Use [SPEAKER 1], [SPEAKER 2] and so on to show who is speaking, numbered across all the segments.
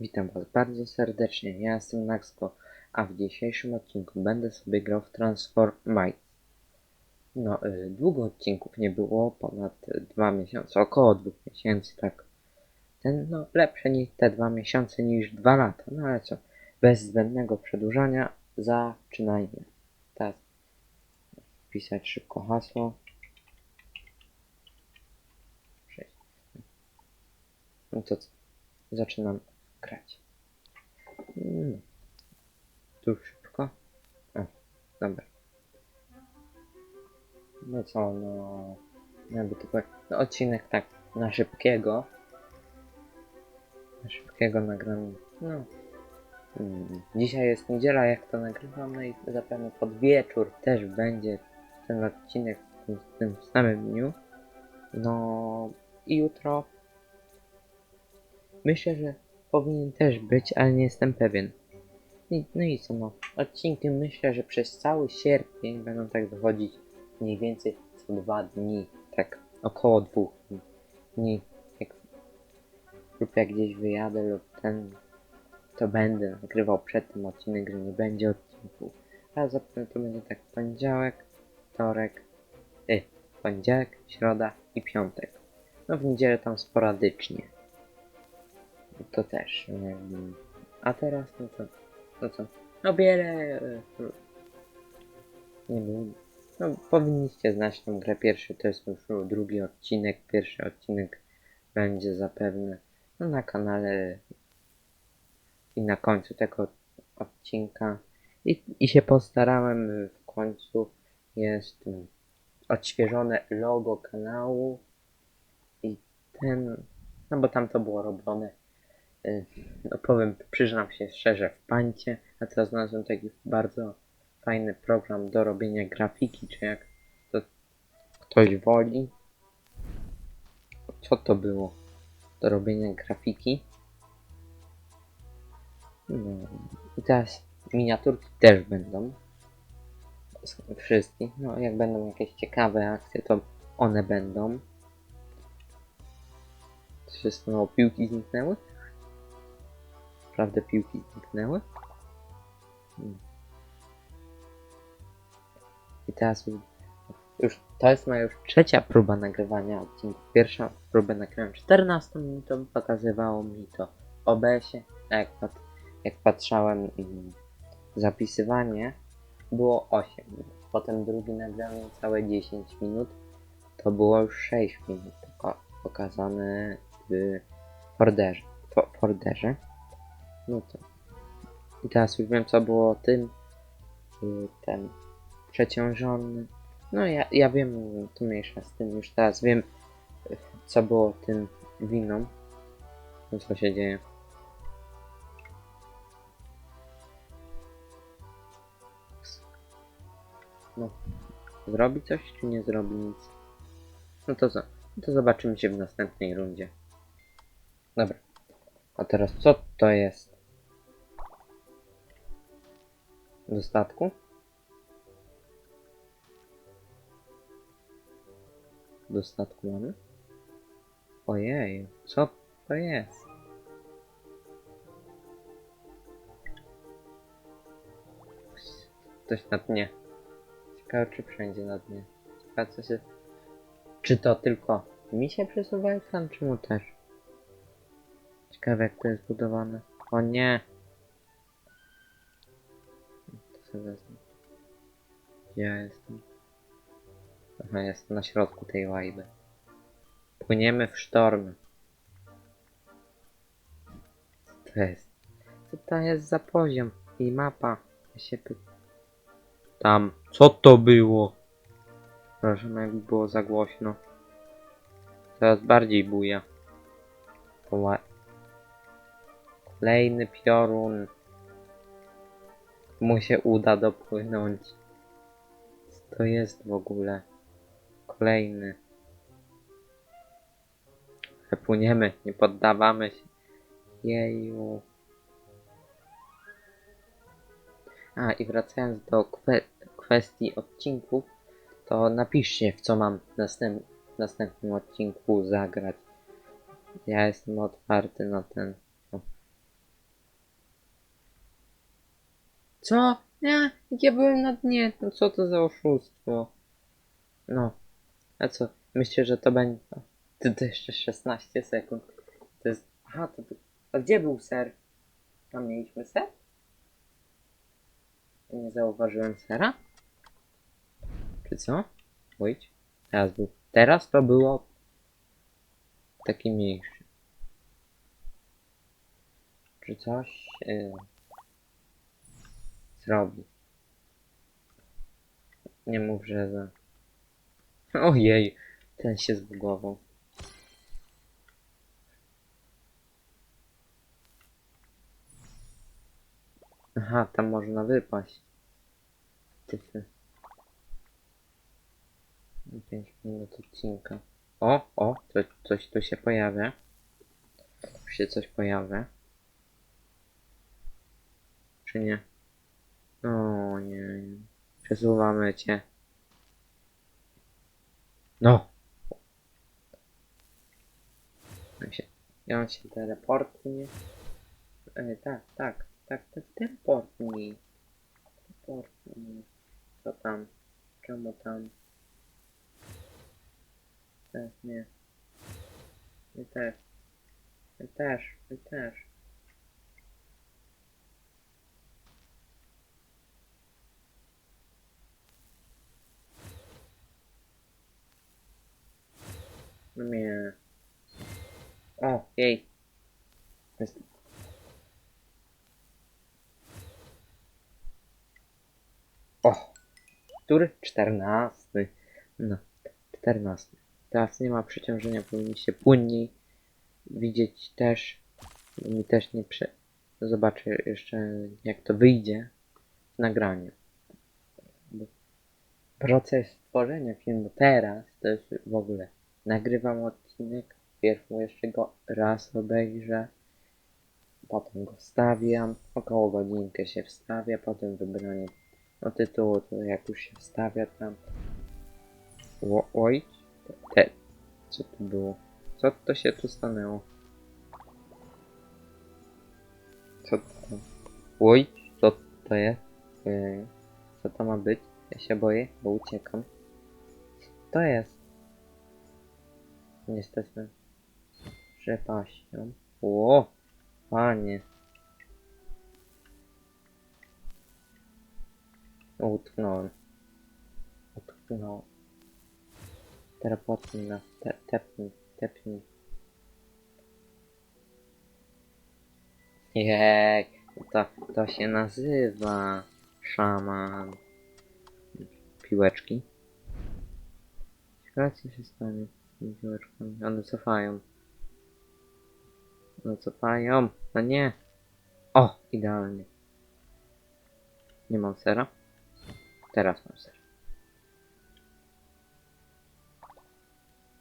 [SPEAKER 1] Witam Was bardzo serdecznie, ja jestem Naxko, a w dzisiejszym odcinku będę sobie grał w Transform Might. No, y, długo odcinków nie było, ponad dwa miesiące, około dwóch miesięcy, tak. Ten, no, lepsze niż te dwa miesiące niż dwa lata, no ale co, bez zbędnego przedłużania, zaczynajmy. Teraz wpisać szybko hasło. No to co, zaczynam grać. Mm. Tu szybko. O, dobra. No co, no... Jakby to powiedzieć, no odcinek tak na szybkiego. Na szybkiego nagram. No. Mm, Dzisiaj jest niedziela, jak to nagrywam, no i zapewne pod wieczór też będzie ten odcinek w tym, w tym samym dniu. No i jutro myślę, że powinien też być, ale nie jestem pewien. I, no i co no, odcinki myślę, że przez cały sierpień będą tak wychodzić mniej więcej co dwa dni, tak około dwóch dni. Jak, lub jak gdzieś wyjadę lub ten, to będę nagrywał przed tym odcinek, że nie będzie odcinku. Ale zapewne to będzie tak poniedziałek, wtorek, y, poniedziałek, środa i piątek. No w niedzielę tam sporadycznie. To też. em, A teraz no co? No co? No wiele. e, Nie wiem. No powinniście znać tę grę. Pierwszy to jest już drugi odcinek. Pierwszy odcinek będzie zapewne no, na kanale i na końcu tego odcinka. I, I się postarałem w końcu. Jest mm, odświeżone logo kanału. I ten. No bo tam to było robione y, no powiem, przyznam się szczerze, w pańcie, a teraz znalazłem taki bardzo fajny program do robienia grafiki, czy jak to ktoś woli. Co to było? Do robienia grafiki. No. I teraz miniaturki też będą. Wszystkie. No, jak będą jakieś ciekawe akcje, to one będą. Się stanęło? Piłki zniknęły? Prawda piłki zniknęły? Hmm. I teraz już, to jest moja już trzecia próba nagrywania odcinków. Pierwsza próbę nagrałem 14 minutą, pokazywało mi to OBS-ie, a jak, pat, jak patrzałem mm, zapisywanie, było 8 minut. Potem drugi nagrałem całe 10 minut, to było już 6 minut poka- pokazane w folderze. fo- folderze. No to. I teraz już wiem, co było tym. Ten przeciążony. No ja, ja wiem, to mniejsza z tym. Już teraz wiem, co było tym winą. No co się dzieje. No. Zrobi coś, czy nie zrobi nic? No to? No to zobaczymy się w następnej rundzie. Dobra. A teraz co to jest? Do statku? Do statku mamy? Ojej, co to jest? Coś na dnie. Ciekawe czy wszędzie na dnie. Ciekawe co się... Czy to tylko mi się przesuwa ekran, czy mu też? Ciekawe jak to jest budowane. O nie! Sobie wezmę. Gdzie ja jestem? Aha, jestem na środku tej łajby. Płyniemy w sztorm. Co to jest? Co to jest za poziom? I mapa. Ja się. Tam. Co to było? Proszę, jakby było za głośno. Teraz bardziej buja. Kolejny piorun. Mu się uda dopłynąć. Co to jest w ogóle? Kolejny. Płyniemy, nie poddawamy się. Jeju. A i wracając do kwe kwestii odcinków, to napiszcie w co mam w następ w następnym odcinku zagrać. Ja jestem otwarty na ten. O. Co? Nie, ja byłem na dnie. No co to za oszustwo? No. A co? Myślę, że to będzie... To jeszcze 16 sekund. To jest... Aha, to... to... A gdzie był ser? Tam mieliśmy ser? Nie zauważyłem sera? Czy co? Wait. Teraz był. Teraz to było taki mniejszy. Czy coś yy, zrobi? Nie mów, że za. Ojej, ten się zbugował. Aha, tam można wypaść. Tyfy. 5 minut odcinka. O, o, to, coś tu się pojawia. Tu się coś pojawia. Czy nie? O nie. Przesuwamy cię. No! Ja się, ja się teleportnie. E, tak, tak, tak, tak, teleportnij. Teleportnij. Co tam? Czemu tam? Też nie. My też. My też, my też. No nie. O, jej. Jest. O! Który? Czternasty. No, czternasty. Teraz nie ma przeciążenia, powinniście płynniej widzieć też. Mi też nie prze... Zobaczę jeszcze jak to wyjdzie w nagraniu. Proces tworzenia filmu teraz to jest w ogóle. Nagrywam odcinek, pierw jeszcze go raz obejrzę, potem go wstawiam, około godzinkę się wstawia, potem wybranie no, tytułu, to jak już się wstawia tam. Ło, oj, te, co tu było? Co to się tu stanęło? Co to? Oj, co to jest? Yy, co to ma być? Ja się boję, bo uciekam. Co to jest? Jesteśmy przepaścią. Ło, panie. Utknąłem. Utknąłem. Telepotnij nas, te, tepnij, tepnij. Jej, to, to się nazywa szaman. Piłeczki. Ciekawe co się stanie piłeczkami. One cofają. One cofają. No nie. O, idealnie. Nie mam sera. Teraz mam ser.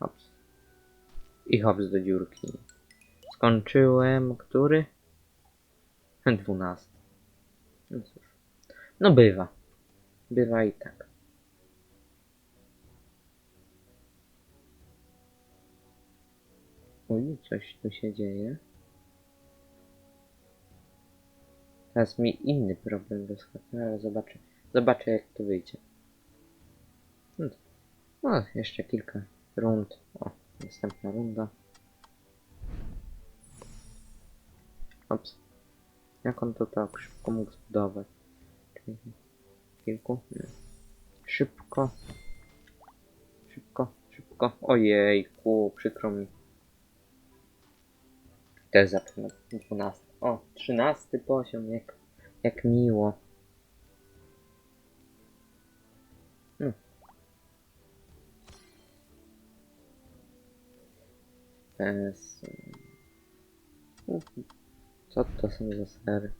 [SPEAKER 1] Hops. I hops do dziurki. Skończyłem, który? Dwunasty. No cóż. No bywa. Bywa i tak. Oj, coś tu się dzieje. Teraz mi inny problem wyskakuje, ale zobaczę. Zobaczę jak to wyjdzie. No, jeszcze kilka rund. O, następna runda. Ops. Jak on to tak szybko mógł zbudować? Kilku? Nie. Szybko. Szybko, szybko. Ojejku, przykro mi. Też zapomnę. 12. O, 13 poziom, jak, jak miło. No. Teraz... mm, Co to są za sery?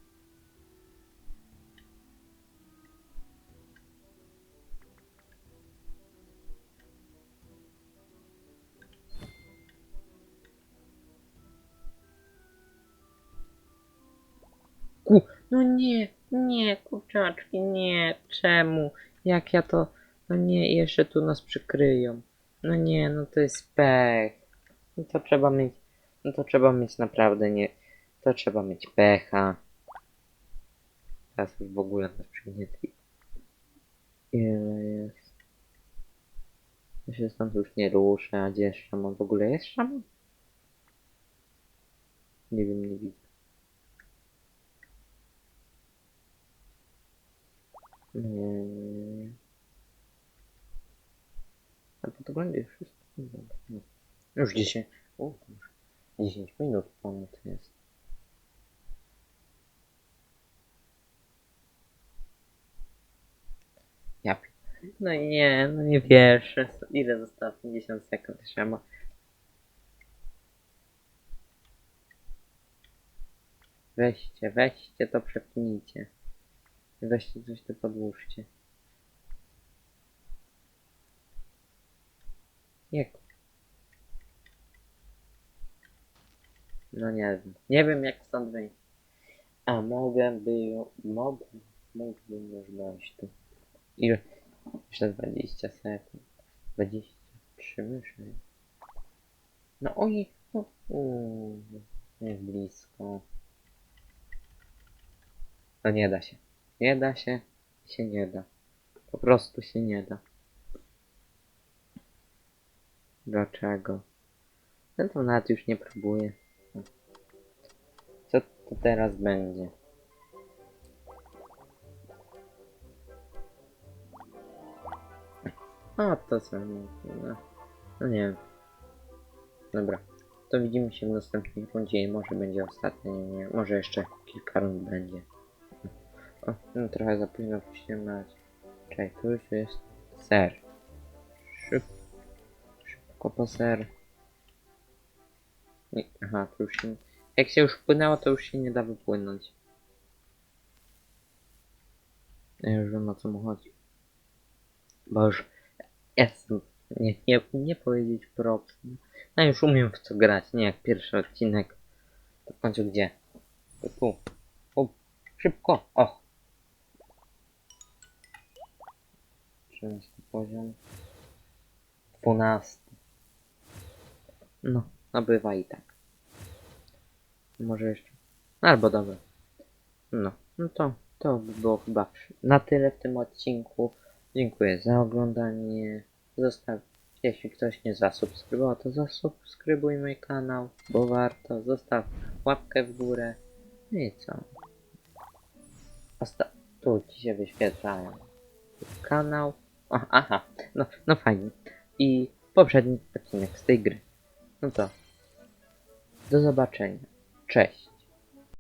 [SPEAKER 1] Ku, no nie, nie, kurczaczki, nie, czemu? Jak ja to, no nie, jeszcze tu nas przykryją. No nie, no to jest pech. No to trzeba mieć, no to trzeba mieć naprawdę nie, to trzeba mieć pecha. teraz już w ogóle nas przygnietli. Ile jest? Ja się stąd już nie ruszę, a gdzie jest szamon? W ogóle jest szamon? Nie wiem, nie widzę. Nie, nie, nie, nie. A to, będzie wszystko. No. Już 10. O, już 10 minut ponad jest. Ja. No nie, no nie wierzę. Ile zostało? 50 sekund trzeba. Weźcie, weźcie to przepnijcie. Weźcie coś to podłóżcie. Jak? No nie wiem. Nie wiem jak stąd wyjść. A mogę by... Mogę... Mógłbym już dojść tu. Ile? Jeszcze 20 sekund. 23 myszy. No oj, no, uuu, jest blisko. No nie da się. Nie da się. Się nie da. Po prostu się nie da. Dlaczego? No to nawet już nie próbuję. Co to teraz będzie? A, to co? No, no nie wiem. Dobra. To widzimy się w następnej rundzie i może będzie ostatnia, nie. Może jeszcze kilka rund będzie. O, no trochę za późno puściłem Czekaj, tu już jest ser. Szyb... Szybko po ser. Nie, aha, tu już się... Jak się już wpłynęło, to już się nie da wypłynąć. Ja już wiem o co mu chodzi. Bo już jestem... Nie, nie, nie powiedzieć props. No już umiem w co grać, nie jak pierwszy odcinek. To w końcu gdzie? Tu. O, szybko! O! 13 poziom. 12. No, no bywa i tak. Może jeszcze. Albo dobra. No, no to, to by było chyba na tyle w tym odcinku. Dziękuję za oglądanie. Zostaw, jeśli ktoś nie zasubskrybował, to zasubskrybuj mój kanał, bo warto. Zostaw łapkę w górę. No i co? Osta tu ci się wyświetlają. Kanał. O, aha, no, no fajnie. I poprzedni odcinek z tej gry. No to. Do zobaczenia. Cześć.